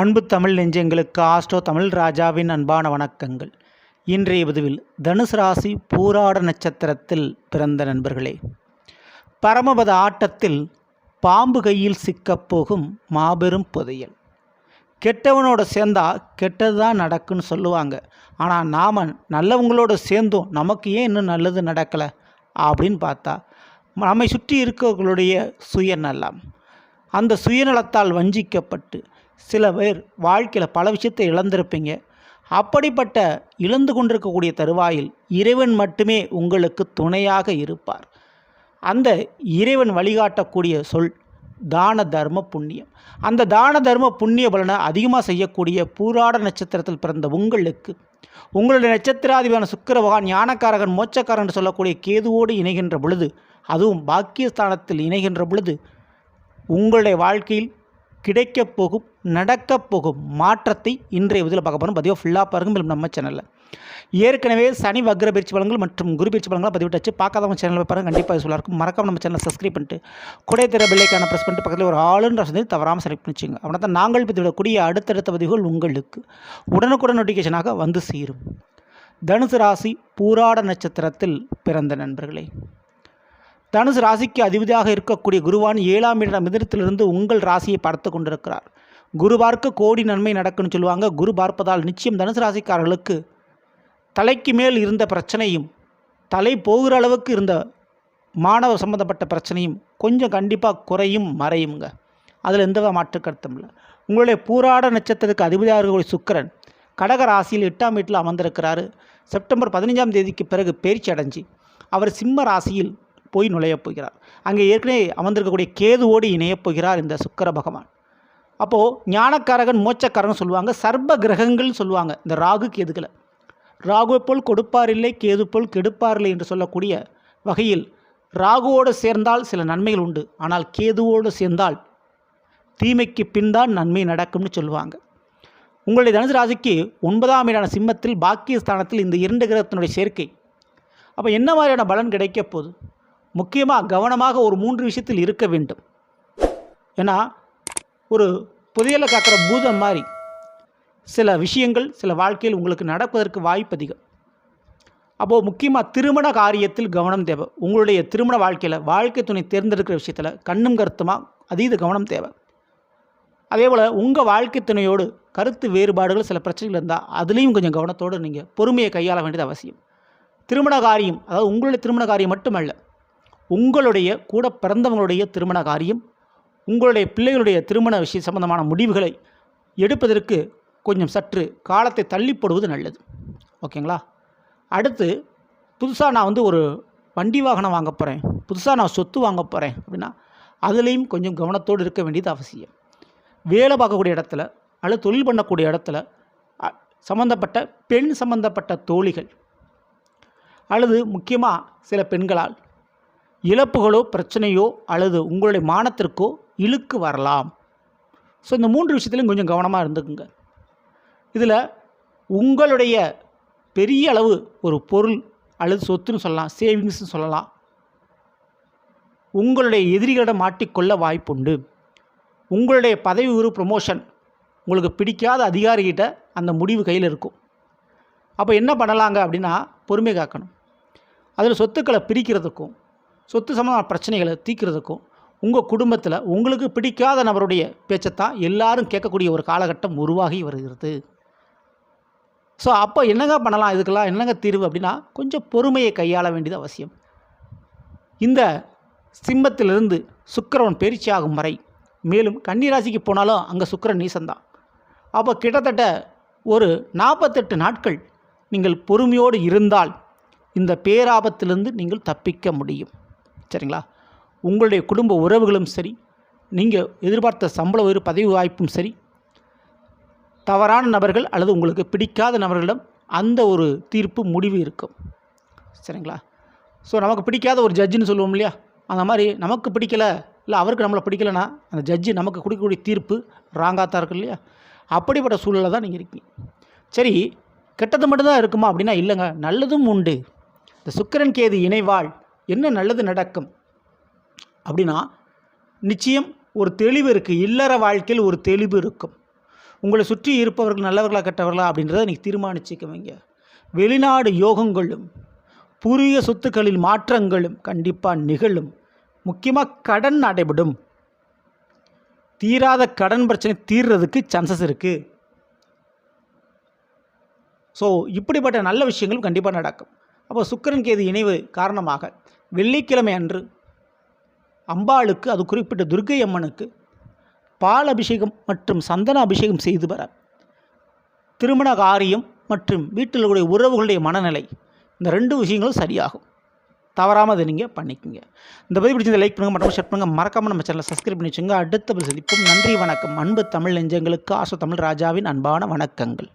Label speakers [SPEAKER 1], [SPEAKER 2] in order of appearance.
[SPEAKER 1] அன்பு தமிழ் நெஞ்சங்களுக்கு ஆஸ்ட்ரோ தமிழ் ராஜாவின் அன்பான வணக்கங்கள். இன்றைய பதிவில் தனுசு ராசி பூராட நட்சத்திரத்தில் பிறந்த நண்பர்களே பரமபத ஆட்டத்தில் பாம்பு கையில் சிக்கப் போகும் மாபெரும் புதையல். கெட்டவனோட சேர்ந்தா கெட்டது தான் நடக்குன்னு சொல்லுவாங்க. ஆனால் நாம் நல்லவங்களோட சேர்ந்தோம் நமக்கு ஏன் இன்னும் நல்லது நடக்கலை அப்படின்னு பார்த்தா நம்மை சுற்றி இருக்கவர்களுடைய சுயநலம். அந்த சுயநலத்தால் வஞ்சிக்கப்பட்டு சில பேர் வாழ்க்கையில் பல விஷயத்தை இழந்திருப்பீங்க. அப்படிப்பட்ட இழந்து கொண்டிருக்கக்கூடிய தருவாயில் இறைவன் மட்டுமே உங்களுக்கு துணையாக இருப்பார். அந்த இறைவன் வழிகாட்டக்கூடிய சொல் தான தர்ம புண்ணியம். அந்த தான தர்ம புண்ணிய பலனை அதிகமாக செய்யக்கூடிய பூராட நட்சத்திரத்தில் பிறந்த உங்களுக்கு உங்களுடைய நட்சத்திராதிபதியான சுக்கிர பகவான் ஞானக்காரகன் மோச்சக்காரன் என்று சொல்லக்கூடிய கேதுவோடு இணைகின்ற பொழுது அதுவும் பாக்கியஸ்தானத்தில் இணைகின்ற பொழுது உங்களுடைய வாழ்க்கையில் கிடைக்கப் போகும் நடக்கப் போகும் மாற்றத்தை இன்றைய இதில் பார்க்க போகிறோம் பதிவாக ஃபுல்லாக பாருங்க மேலும் நம்ம சேனலில் ஏற்கனவே சனி வக்ர பயிற்சி பலன்கள் மற்றும் குரு பயிற்சி பலன்களை பதிவிட்டாச்சு. பார்க்காதவங்க சேனலில் பாருங்கள் கண்டிப்பாக யூஸ்ஃபுல்லாக இருக்கும். மறக்காம நம்ம சேனலை சப்ஸ்கிரைப் பண்ணிட்டு கூட திற பிள்ளைக்கான ப்ரெஸ் பண்ணிட்டு பக்கத்தில் ஒரு ஆளுன்ற சொல்லி தவறாமல் செலக்ட் பண்ணிச்சுங்க அப்படின்னா தான் நாங்கள் பதிவிடக்கூடிய அடுத்தடுத்த பதிவுகள் உங்களுக்கு உடனுக்குடன் நோட்டிஃபிகேஷனாக வந்து சேரும். தனுசு ராசி பூராட நட்சத்திரத்தில் பிறந்த நண்பர்களே. தனுசு ராசிக்கு அதிபதியாக இருக்கக்கூடிய குருவான் ஏழாம் இடம் மிதனத்திலிருந்து உங்கள் ராசியை பார்த்து கொண்டிருக்கிறார். குரு பார்க்க கோடி நன்மை நடக்குன்னு சொல்லுவாங்க. குரு பார்ப்பதால் நிச்சயம் தனுசு ராசிக்காரர்களுக்கு தலைக்கு மேல் இருந்த பிரச்சனையும் தலை போகிற அளவுக்கு இருந்த மாணவ சம்பந்தப்பட்ட பிரச்சனையும் கொஞ்சம் கண்டிப்பாக குறையும் மறையுங்க அதில் எந்த மாற்று கருத்தும் இல்லை. உங்களுடைய பூராட நட்சத்திரத்துக்கு அதிபதியாக இருக்கக்கூடிய சுக்கிரன் கடக ராசியில் எட்டாம் வீட்டில் அமர்ந்திருக்கிறாரு. செப்டம்பர் பதினஞ்சாம் தேதிக்கு பிறகு பேர்ச்சி அடைஞ்சு அவர் சிம்ம ராசியில் போய் நுழையப் போகிறார். அங்கே ஏற்கனவே அமர்ந்திருக்கக்கூடிய கேதுவோடு இணையப் போகிறார் இந்த சுக்கர பகவான். அப்போது ஞானக்காரகன் மோச்சக்காரன் சொல்லுவாங்க சர்ப கிரகங்கள்னு சொல்லுவாங்க இந்த ராகு கேதுகளை ராகுவை போல் கொடுப்பாரில்லை கேது போல் கெடுப்பார் இல்லை என்று சொல்லக்கூடிய வகையில் ராகுவோடு சேர்ந்தால் சில நன்மைகள் உண்டு. ஆனால் கேதுவோடு சேர்ந்தால் தீமைக்கு பின்தான் நன்மை நடக்கும்னு சொல்லுவாங்க. உங்களுடைய தனுசு ராசிக்கு ஒன்பதாம் இடான சிம்மத்தில் பாக்கிய ஸ்தானத்தில் இந்த இரண்டு கிரகத்தினுடைய சேர்க்கை. அப்போ என்ன மாதிரியான பலன் கிடைக்க போகுது? முக்கியமாக கவனமாக ஒரு மூன்று விஷயத்தில் இருக்க வேண்டும். ஏன்னா ஒரு புதையலை காக்கிற பூதம் மாதிரி சில விஷயங்கள் சில வாழ்க்கையில் உங்களுக்கு நடப்பதற்கு வாய்ப்பு அதிகம். அப்போது முக்கியமாக திருமண காரியத்தில் கவனம் தேவை. உங்களுடைய திருமண வாழ்க்கையில் வாழ்க்கை துணை தேர்ந்தெடுக்கிற விஷயத்தில் கண்ணும் கருத்துமாக அதீத கவனம் தேவை. அதே போல் உங்கள் வாழ்க்கை துணையோடு கருத்து வேறுபாடுகள் சில பிரச்சனைகள் இருந்தால் அதுலேயும் கொஞ்சம் கவனத்தோடு நீங்கள் பொறுமையை கையாள வேண்டியது அவசியம். திருமண காரியம் அதாவது உங்களுடைய திருமண காரியம் மட்டுமல்ல உங்களுடைய கூட பிறந்தவங்களுடைய திருமண காரியம் உங்களுடைய பிள்ளைகளுடைய திருமண விஷய சம்பந்தமான முடிவுகளை எடுப்பதற்கு கொஞ்சம் சற்று காலத்தை தள்ளி போடுவது நல்லது. ஓகேங்களா? அடுத்து புதுசாக நான் வந்து ஒரு வண்டி வாகனம் வாங்க போகிறேன் புதுசாக நான் சொத்து வாங்க போகிறேன் அப்படின்னா அதுலேயும் கொஞ்சம் கவனத்தோடு இருக்க வேண்டியது அவசியம். வேலை பார்க்கக்கூடிய இடத்துல அல்லது தொழில் பண்ணக்கூடிய இடத்துல சம்மந்தப்பட்ட சம்பந்தப்பட்ட பெண் சம்பந்தப்பட்ட தோழிகள் அல்லது முக்கியமாக சில பெண்களால் இழப்புகளோ பிரச்சனையோ அல்லது உங்களுடைய மானத்திற்கோ இழுக்கு வரலாம். ஸோ இந்த மூன்று விஷயத்துலையும் கொஞ்சம் கவனமாக இருந்துக்குங்க. இதில் உங்களுடைய பெரிய அளவு ஒரு பொருள் அல்லது சொத்துன்னு சொல்லலாம் சேவிங்ஸ்னு சொல்லலாம். உங்களுடைய எதிரிகளிடம் மாட்டிக்கொள்ள வாய்ப்புண்டு. உங்களுடைய பதவி ஒரு ப்ரொமோஷன் உங்களுக்கு பிடிக்காத அதிகாரிகிட்ட அந்த முடிவு கையில் இருக்கும். அப்போ என்ன பண்ணலாங்க அப்படின்னா பொறுமை காக்கணும். அதில் சொத்துக்களை பிரிக்கிறதுக்கும் சொத்து சம்மந்தமான பிரச்சனைகளை தீர்க்கிறதுக்கும் உங்கள் குடும்பத்தில் உங்களுக்கு பிடிக்காத நபருடைய பேச்சைத்தான் எல்லாரும் கேட்கக்கூடிய ஒரு காலகட்டம் உருவாகி வருகிறது. ஸோ அப்போ என்னங்க பண்ணலாம்? இதுக்கெல்லாம் என்னங்க தீர்வு அப்படின்னா கொஞ்சம் பொறுமையை கையாள வேண்டியது அவசியம். இந்த சிம்மத்திலிருந்து சுக்கரவன் பயிற்சி ஆகும் வரை மேலும் கன்னிராசிக்கு போனாலும் அங்கே சுக்கிரன் நீசந்தான். அப்போ கிட்டத்தட்ட ஒரு நாற்பத்தெட்டு நாட்கள் நீங்கள் பொறுமையோடு இருந்தால் இந்த பேராபத்திலிருந்து நீங்கள் தப்பிக்க முடியும். சரிங்களா? உங்களுடைய குடும்ப உறவுகளும் சரி நீங்கள் எதிர்பார்த்த சம்பள உயர் பதவி வாய்ப்பும் சரி தவறான நபர்கள் அல்லது உங்களுக்கு பிடிக்காத நபர்களிடம் அந்த ஒரு தீர்ப்பு முடிவு இருக்கும். சரிங்களா? ஸோ நமக்கு பிடிக்காத ஒரு ஜட்ஜுன்னு சொல்லுவோம் இல்லையா? அந்த மாதிரி நமக்கு பிடிக்கல இல்லை அவருக்கு நம்மளை பிடிக்கலைன்னா அந்த ஜட்ஜி நமக்கு கொடுக்கக்கூடிய தீர்ப்பு ராங்காக தான் இருக்கு இல்லையா? அப்படிப்பட்ட சூழலில் தான் நீங்கள் இருக்கீங்க. சரி கெட்டது மட்டும்தான் இருக்குமா அப்படின்னா இல்லைங்க. நல்லதும் உண்டு. இந்த சுக்கிரன் கேது இணைவாள். என்ன நல்லது நடக்கும்? அப்படின்னா நிச்சயம் ஒரு தெளிவு இருக்குது இல்லற வாழ்க்கையில் ஒரு தெளிவு இருக்கும். உங்களை சுற்றி இருப்பவர்கள் நல்லவர்களா கெட்டவர்களா அப்படின்றத நீங்கள் தீர்மானிச்சுக்குவீங்க வெளிநாடு யோகங்களும் பூர்வீக சொத்துக்களில் மாற்றங்களும் கண்டிப்பாக நிகழும். முக்கியமாக கடன் நடைபெறும் தீராத கடன் பிரச்சனை தீர்றதுக்கு சான்சஸ் இருக்குது ஸோ இப்படிப்பட்ட நல்ல விஷயங்களும் கண்டிப்பாக நடக்கும். அப்போ சுக்கிரன் கேது இணைவு காரணமாக? வெள்ளிக்கிழமை அன்று அம்பாளுக்கு அது குறிப்பிட்ட துர்க்கை அம்மனுக்கு பால் அபிஷேகம் மற்றும் சந்தன அபிஷேகம் செய்து வர திருமண காரியம் மற்றும் வீட்டில் இருக்கக்கூடிய உறவுகளுடைய மனநிலை இந்த ரெண்டு விஷயங்களும் சரியாகும். தவறாமல் அதை நீங்கள் பண்ணிக்கோங்க. இந்த பதிவு பிடிச்சதை லைக் பண்ணுங்கள் மற்றும் ஷேர் பண்ணுங்கள் மறக்காமல் நம்ம சேனலை சப்ஸ்கிரைப் பண்ணி வச்சுங்க அடுத்த சந்திப்போம். நன்றி வணக்கம். அன்பு தமிழ் நெஞ்சங்களுக்கு ஆசோ தமிழ் ராஜாவின் அன்பான வணக்கங்கள்.